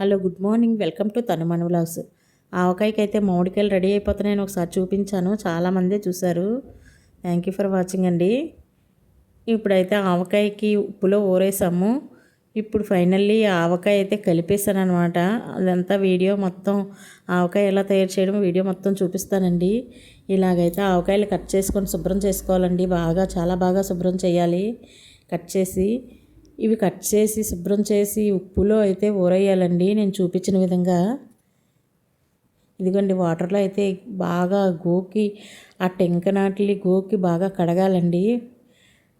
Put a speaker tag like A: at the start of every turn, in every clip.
A: Hello good morning. Welcome to Tanu vlogs ఆవకాయకి అయితే మామిడికాయలు ready అయిపోతున్నాయని ఒకసారి చూపించాను. చాలామందే చూశారు. థ్యాంక్ యూ ఫర్ వాచింగ్ అండి. ఇప్పుడైతే ఆవకాయకి ఉప్పులో ఊరేసాము. ఇప్పుడు ఫైనల్లీ ఆవకాయ అయితే కలిపేసాను అనమాట అదంతా వీడియో మొత్తం ఆవకాయ ఎలా తయారు చేయడం వీడియో మొత్తం చూపిస్తానండి. ఇలాగైతే ఆవకాయలు కట్ చేసుకొని శుభ్రం చేసుకోవాలండి. బాగా చాలా బాగా శుభ్రం చేయాలి. కట్ చేసి ఇవి కట్ చేసి శుభ్రం చేసి ఉప్పులో అయితే ఊరేయాలండి. నేను చూపించిన విధంగా. ఇదిగోండి వాటర్లో అయితే బాగా గోకి ఆ టెంక నాటిలి గోకి బాగా కడగాలండి.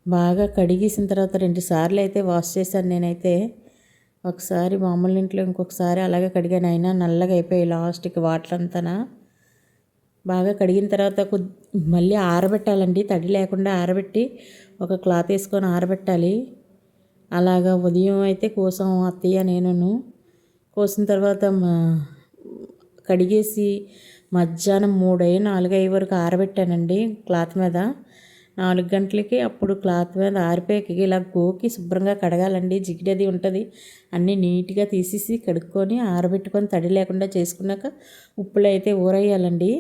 A: బాగా కడిగేసిన తర్వాత రెండు సార్లు అయితే వాష్ చేశాను నేనైతే. ఒకసారి మామూలు ఇంట్లో ఇంకొకసారి అలాగే కడిగాను. అయినా నల్లగా అయిపోయి లాస్ట్కి వాటర్ అంతా బాగా కడిగిన తర్వాత మళ్ళీ ఆరబెట్టాలండి. తడి లేకుండా ఆరబెట్టి ఒక క్లాత్ వేసుకొని ఆరబెట్టాలి. అలాగా ఉదయం అయితే కోసాం అత్తయ్య నేనును. కోసిన తర్వాత కడిగేసి మధ్యాహ్నం మూడై నాలుగై వరకు ఆరబెట్టానండి క్లాత్ మీద. నాలుగు గంటలకి అప్పుడు క్లాత్ మీద ఆరిపోయి ఇలా గోకి శుభ్రంగా కడగాలండి. జిగిడది ఉంటుంది. అన్నీ నీట్గా తీసేసి కడుక్కొని ఆరబెట్టుకొని తడి లేకుండా చేసుకున్నాక ఉప్పులో అయితే ఊరేయాలండి.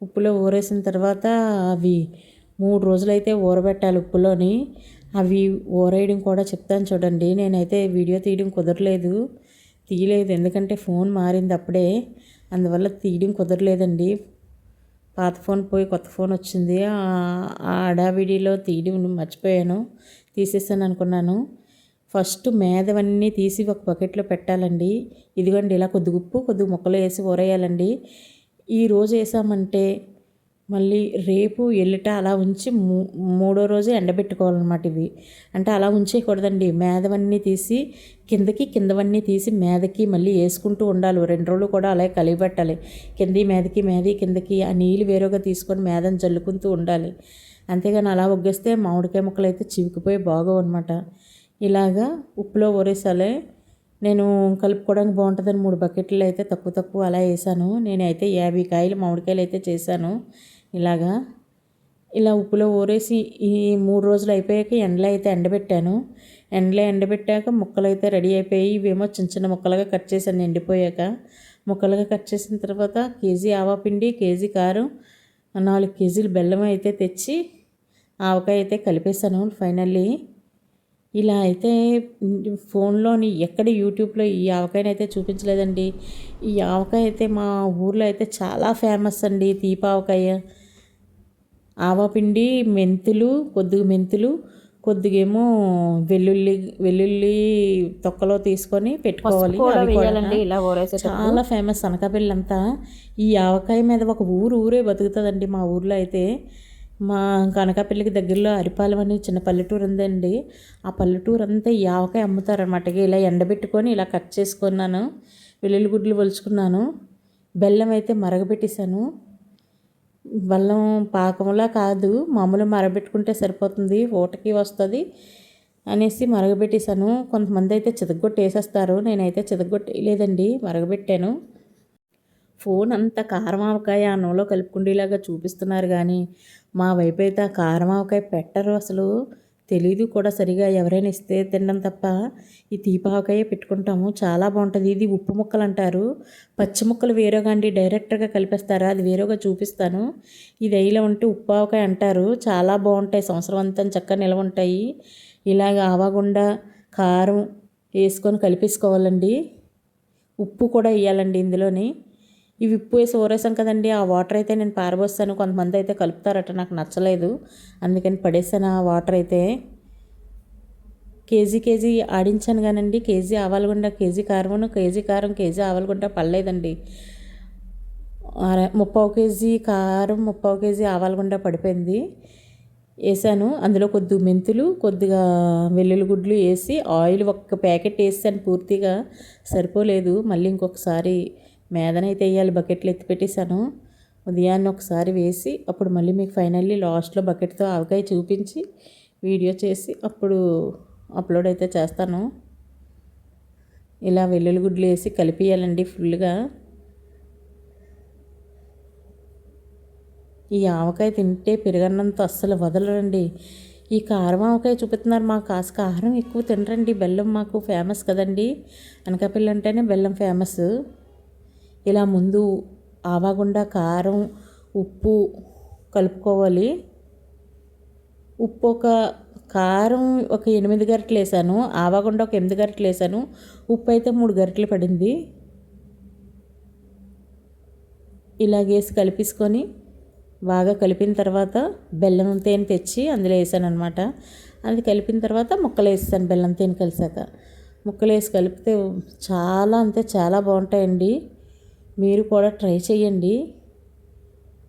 A: ఉప్పులో ఊరేసిన తర్వాత అవి మూడు రోజులైతే ఊరబెట్టాలి ఉప్పులోని. అవి ఊరేయడం కూడా చెప్తాను చూడండి. నేనైతే వీడియో తీయడం కుదరలేదు. తీయలేదు. ఎందుకంటే ఫోన్ మారింది అప్పుడే. అందువల్ల తీయడం కుదరలేదండి. పాత ఫోన్ పోయి కొత్త ఫోన్ వచ్చింది. ఆ అడావిడిలో తీయడం మర్చిపోయాను. తీసేసాను అనుకున్నాను. ఫస్ట్ మేదవన్నీ తీసి ఒక బకెట్లో పెట్టాలండి. ఇదిగోండి ఇలా కొద్ది ఉప్పు కొద్ది ముక్కలు వేసి ఊరేయాలండి ఈ రోజు వేసామంటే మళ్ళీ రేపు ఎల్లుట అలా ఉంచి మూడో రోజు ఎండబెట్టుకోవాలన్నమాట ఇవి. అంటే అలా ఉంచేయకూడదండి. మేదవన్నీ తీసి కిందకి కిందవన్నీ తీసి మేదకి మళ్ళీ వేసుకుంటూ ఉండాలి. రెండు రోజులు కూడా అలాగే కలిగిపెట్టాలి కింది మేదకి మేది కిందకి ఆ నీళ్ళు వేరుగా తీసుకొని మేదని జల్లుకుంటూ ఉండాలి. అంతేగాని అలా ఒగ్గేస్తే మామిడికాయ ముక్కలు అయితే చివికిపోయి బాగోవు అనమాట ఇలాగా ఉప్పులో ఒరేసాలే. నేను కలుపుకోవడానికి బాగుంటుందని మూడు బకెట్లు అయితే తక్కువ తక్కువ అలా వేసాను. నేనైతే యాభై కాయలు మామిడికాయలు అయితే చేశాను. ఇలాగా ఇలా ఉప్పులో ఊరేసి ఈ మూడు రోజులు అయిపోయాక ఎండలో అయితే ఎండబెట్టాను. ఎండలో ఎండబెట్టాక ముక్కలు అయితే రెడీ అయిపోయి ఇవేమో చిన్న చిన్న ముక్కలుగా కట్ చేశాను ఎండిపోయాక. ముక్కలుగా కట్ చేసిన తర్వాత కేజీ ఆవాపిండి కేజీ కారం నాలుగు కేజీలు బెల్లం అయితే తెచ్చి ఆవకాయ అయితే కలిపేశాను ఫైనల్లీ. ఇలా అయితే ఫోన్లోని ఎక్కడ యూట్యూబ్లో ఈ ఆవకాయని అయితే చూపించలేదండి. ఈ ఆవకాయ అయితే మా ఊర్లో అయితే చాలా ఫేమస్ అండి తీపావకాయ ఆవపిండి మెంతులు కొద్దిగా మెంతులు కొద్దిగా ఏమో వెల్లుల్లి వెల్లుల్లి తొక్కలో తీసుకొని పెట్టుకోవాలి చాలా ఫేమస్ అనకాపల్లి అంతా ఈ ఆవకాయ మీద ఒక ఊరు ఊరే బతుకుతుందండి మా ఊర్లో అయితే. మా కనకాపల్లికి దగ్గరలో అరిపాలెం అని చిన్న పల్లెటూరు ఉందండి. ఆ పల్లెటూరు అంతా ఈ ఆవకాయ అమ్ముతారనమాట ఇలా ఎండబెట్టుకొని ఇలా కట్ చేసుకున్నాను. వెల్లుల్లి గుడ్లు ఒలుచుకున్నాను బెల్లం అయితే మరగబెట్టేశాను. బెల్లం పాకంలా కాదు మామూలు మరగబెట్టుకుంటే సరిపోతుంది ఊటకి వస్తుంది అనేసి మరగబెట్టేశాను. కొంతమంది అయితే చితగొట్టి వేసేస్తారు నేనైతే చితగొట్టలేదండి మరగబెట్టాను. ఫోన్ అంత కారం ఆవకాయ అన్నంలో కలుపుకుండేలాగా చూపిస్తున్నారు కానీ మా వైపు అయితే ఆ కారం ఆవకాయ పెట్టరు అసలు. తెలీదు కూడా సరిగా ఎవరైనా ఇస్తే తినడం తప్ప ఈ తీపావకాయ పెట్టుకుంటాము. చాలా బాగుంటుంది. ఇది ఉప్పు ముక్కలు అంటారు పచ్చి ముక్కలు వేరేగా అండి డైరెక్ట్గా కలిపేస్తారా? అది వేరేగా చూపిస్తాను. ఇది అయిలో ఉంటే ఉప్పు ఆవకాయ అంటారు. చాలా బాగుంటాయి. సంవత్సరం అంతా చక్కగా నిలవ ఉంటాయి. ఇలాగ ఆవగుండ కారం వేసుకొని కలిపేసుకోవాలండి. ఉప్పు కూడా వేయాలండి ఇందులోని. ఇవి ఉప్పు వేసి ఊరేసాం కదండి. ఆ వాటర్ అయితే నేను పారబోస్తాను. కొంతమంది అయితే కలుపుతారట నాకు నచ్చలేదు. అందుకని పడేసాను ఆ వాటర్ అయితే. కేజీ కేజీ ఆడించాను కానండి. కేజీ ఆవాలగుండ కేజీ కారం కేజీ కారం కేజీ ఆవాలగుండ పడలేదండి. ముప్పావు కేజీ కారం ముప్పావు కేజీ ఆవాలగుండ పడిపోయింది. వేసాను. అందులో కొద్ది మెంతులు కొద్దిగా వెల్లుల్లి గుడ్లు వేసి ఆయిల్ ఒక్క ప్యాకెట్ వేసాను పూర్తిగా. సరిపోలేదు. మళ్ళీ ఇంకొకసారి మేదనైతే వేయాలి బకెట్లు ఎత్తి పెట్టేశాను. ఉదయాన్నే ఒకసారి వేసి అప్పుడు మళ్ళీ మీకు ఫైనల్లీ లాస్ట్లో బకెట్తో ఆవకాయ చూపించి వీడియో చేసి అప్పుడు అప్లోడ్ అయితే చేస్తాను. ఇలా వెల్లుల్లి గుడ్లు వేసి కలిపియాలండి ఫుల్గా ఈ ఆవకాయ తింటే పెరుగన్నంతో అస్సలు వదలరండి. ఈ కారం ఆవకాయ చూపిస్తున్నారు మాకు కాస్త కారం ఎక్కువ తినరండి. బెల్లం మాకు ఫేమస్ కదండి. అనకాపల్లి అంటేనే బెల్లం ఫేమస్. ఇలా ముందు ఆవాగుండా కారం ఉప్పు కలుపుకోవాలి. ఉప్పు ఒక కారం ఒక ఎనిమిది గరిటలు వేసాను. ఆవగుండ ఒక ఎనిమిది గరిటలు వేసాను. ఉప్పు అయితే మూడు గరిటలు పడింది. ఇలాగేసి కలిపేసుకొని బాగా కలిపిన తర్వాత బెల్లం తేనె తెచ్చి అందులో వేసాను అనమాట అది కలిపిన తర్వాత ముక్కలు వేస్తాను బెల్లం తేనె కలిసాక. ముక్కలు వేసి కలిపితే చాలా అంటే చాలా బాగుంటాయండి. మీరు కూడా ట్రై చేయండి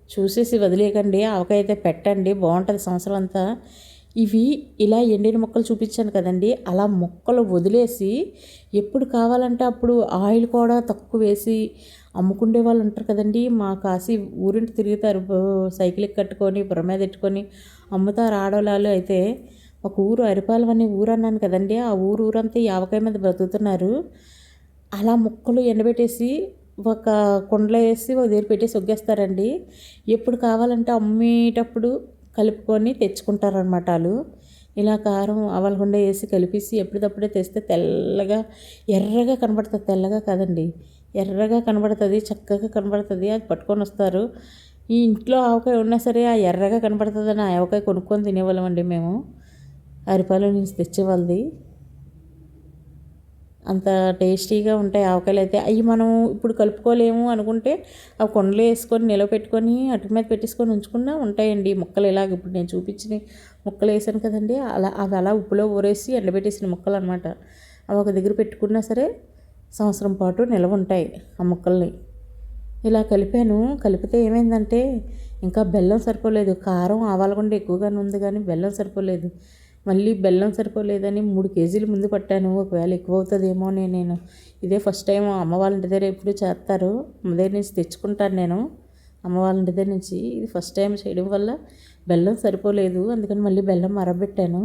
A: చూసేసి వదిలేయకండి. ఆవకాయ అయితే పెట్టండి. బాగుంటుంది సంవత్సరం అంతా. ఇవి ఇలా ఎండిన మొక్కలు చూపించాను కదండి. అలా మొక్కలు వదిలేసి ఎప్పుడు కావాలంటే అప్పుడు ఆయిల్ కూడా తక్కువ వేసి అమ్ముకుండే వాళ్ళు ఉంటారు కదండి. మా కాసి ఊరింటి తిరుగుతారు. సైకిల్ కట్టుకొని బుర్ర మీద పెట్టుకొని అమ్ముతారు ఆడవాళ్ళు అయితే. ఒక ఊరు అరిపాలెం అనే ఊరు అన్నాను కదండి. ఆ ఊరు ఊరంతా యావకాయ మీద బ్రతుకుతున్నారు. అలా మొక్కలు ఎండబెట్టేసి ఒక కుండలో వేసి ఒక దగ్గర పెట్టేసి ఒగ్గేస్తారండి. ఎప్పుడు కావాలంటే అమ్మేటప్పుడు కలుపుకొని తెచ్చుకుంటారనమాట వాళ్ళు ఇలా కారం ఆవలగుండ వేసి కలిపేసి ఎప్పటికప్పుడే తెస్తే తెల్లగా ఎర్రగా కనబడుతుంది. తెల్లగా కాదండి. ఎర్రగా కనబడుతుంది చక్కగా కనబడుతుంది. అది పట్టుకొని వస్తారు. ఈ ఇంట్లో ఆవకాయ ఉన్నా సరే ఆ ఎర్రగా కనబడుతుందని ఆ ఆవకాయ కొనుక్కొని తినేవాళ్ళమండి మేము. అరిపాలు నుంచి తెచ్చేవాళ్ళది. అంత టేస్టీగా ఉంటాయి ఆవకాయలు అయితే. అవి మనం ఇప్పుడు కలుపుకోలేము అనుకుంటే ఆ కొండలు వేసుకొని నిలవ పెట్టుకొని అటు మీద పెట్టేసుకొని ఉంచుకున్నా ఉంటాయండి. ముక్కలు ఇలాగ ఇప్పుడు నేను చూపించిన ముక్కలు వేసాను కదండి. అలా అవి అలా ఉప్పులో ఊరేసి ఎండబెట్టేసిన ముక్కలు అనమాట అవి ఒక దగ్గర పెట్టుకున్నా సరే సంవత్సరం పాటు నిలవ ఉంటాయి ఆ ముక్కల్ని. ఇలా కలిపాను. కలిపితే ఏమైందంటే ఇంకా బెల్లం సరిపోలేదు. కారం ఆవాలకుండా ఎక్కువగానే ఉంది కానీ బెల్లం సరిపోలేదు. మళ్ళీ బెల్లం సరిపోలేదని మూడు కేజీలు ముందు పట్టాను. ఒకవేళ ఎక్కువ అవుతుందేమో నేను ఇదే ఫస్ట్ టైం అమ్మ వాళ్ళ ఇంటి దగ్గర ఎప్పుడు చేస్తారు. అమ్మ దగ్గర నుంచి తెచ్చుకుంటాను నేను అమ్మ వాళ్ళ ఇంటి దగ్గర నుంచి. ఇది ఫస్ట్ టైం చేయడం వల్ల బెల్లం సరిపోలేదు. అందుకని మళ్ళీ బెల్లం మరబెట్టాను.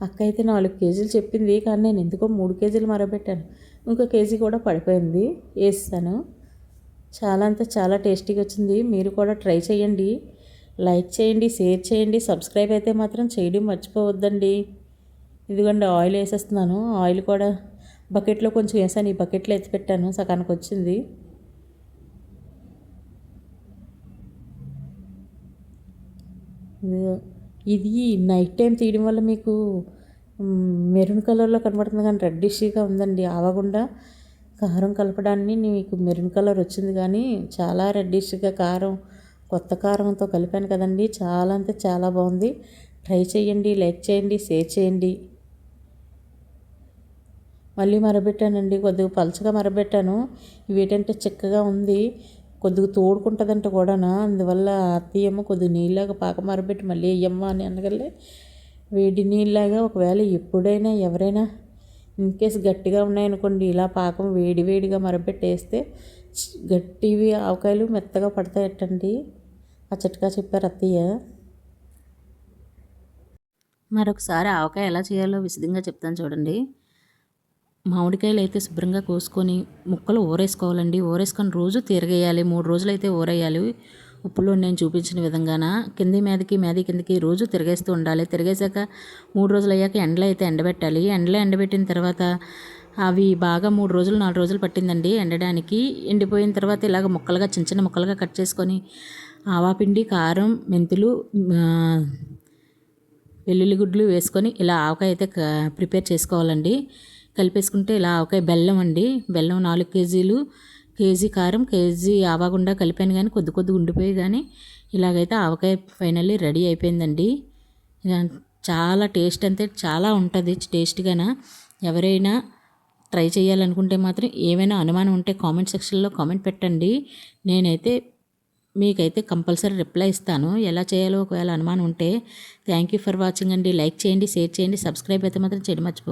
A: అక్క అయితే నాలుగు కేజీలు చెప్పింది కానీ నేను ఎందుకో మూడు కేజీలు మరబెట్టాను. ఇంకో కేజీ కూడా పడిపోయింది. వేస్తాను. చాలా అంతా చాలా టేస్టీగా వచ్చింది. మీరు కూడా ట్రై చేయండి. లైక్ చేయండి షేర్ చేయండి సబ్స్క్రైబ్ అయితే మాత్రం చేయడం మర్చిపోవద్దండి. ఇదిగోండి ఆయిల్ వేసేస్తున్నాను. ఆయిల్ కూడా బకెట్లో కొంచెం వేసాను. ఈ బకెట్లో ఎత్తి పెట్టాను. సకానికి వచ్చింది. ఇది నైట్ టైం తీయడం వల్ల మీకు మెరూన్ కలర్లో కనబడుతుంది కానీ రెడ్డిష్గా ఉందండి. ఆవకుండా కారం కలపడాన్ని మీకు మెరూన్ కలర్ వచ్చింది కానీ చాలా రెడ్డిష్గా కారం కొత్త కారంతో కలిపాను కదండి. చాలా అంటే చాలా బాగుంది. ట్రై చేయండి లైక్ చేయండి షేర్ చేయండి. మళ్ళీ మరబెట్టానండి. కొద్దిగా పలచగా మరబెట్టాను. ఇవేటంటే చిక్కగా ఉంది. కొద్దిగా తోడుకుంటుందంట కూడా అందువల్ల అత్తయ్యమ్మ కొద్దిగా నీళ్ళగా పాక మరబెట్టి మళ్ళీ అయ్యమ్మ అని అనగలే. వేడి నీళ్ళగా ఒకవేళ ఎప్పుడైనా ఎవరైనా ఇన్కేస్ గట్టిగా ఉన్నాయనుకోండి ఇలా పాకం వేడి వేడిగా మరబెట్టేస్తే గట్టివి ఆవకాయలు మెత్తగా పడతాయటండి. ఆ చిట్కా చెప్పారు అత్తయ్య. మరొకసారి ఆవకాయ ఎలా చేయాలో విశదంగా చెప్తాను చూడండి. మామిడికాయలు అయితే శుభ్రంగా కోసుకొని ముక్కలు ఊరేసుకోవాలండి ఊరేసుకొని రోజు తిరగేయాలి. మూడు రోజులు అయితే ఊరేయాలి ఉప్పులో నేను చూపించిన విధంగాన? కింది మీదకి మీది కిందకి రోజు తిరగేస్తూ ఉండాలి. తిరిగేసాక మూడు రోజులు అయ్యాక ఎండలో అయితే ఎండబెట్టాలి. ఎండలో ఎండబెట్టిన తర్వాత అవి బాగా మూడు రోజులు నాలుగు రోజులు పట్టిందండి ఎండడానికి. ఎండిపోయిన తర్వాత ఇలాగ ముక్కలుగా చిన్న చిన్న ముక్కలుగా కట్ చేసుకొని ఆవాపిండి కారం మెంతులు వెల్లుల్లి గుడ్లు వేసుకొని ఇలా ఆవకాయ అయితే ప్రిపేర్ చేసుకోవాలండి. కలిపేసుకుంటే ఇలా ఆవకాయ బెల్లం అండి. బెల్లం నాలుగు కేజీలు కేజీ కారం కేజీ ఆవాగుండా కలిపాను కానీ కొద్ది కొద్ది ఉండిపోయి కానీ ఇలాగైతే ఆవకాయ ఫైనల్లీ రెడీ అయిపోయిందండి. చాలా టేస్ట్ అంతే చాలా ఉంటుంది టేస్ట్గాన. ఎవరైనా ట్రై చేయాలనుకుంటే మాత్రం ఏమైనా అనుమానం ఉంటే కామెంట్ సెక్షన్లో కామెంట్ పెట్టండి. నేనైతే మీకైతే కంపల్సరీ రిప్లై ఇస్తాను. ఎలా చేయాలో ఒకవేళ అనుమానం ఉంటే థ్యాంక్ యూ ఫర్ వాచింగ్ అండి. లైక్ చేయండి షేర్ చేయండి సబ్స్క్రైబ్ అయితే మాత్రం చేయడం మర్చిపోకండి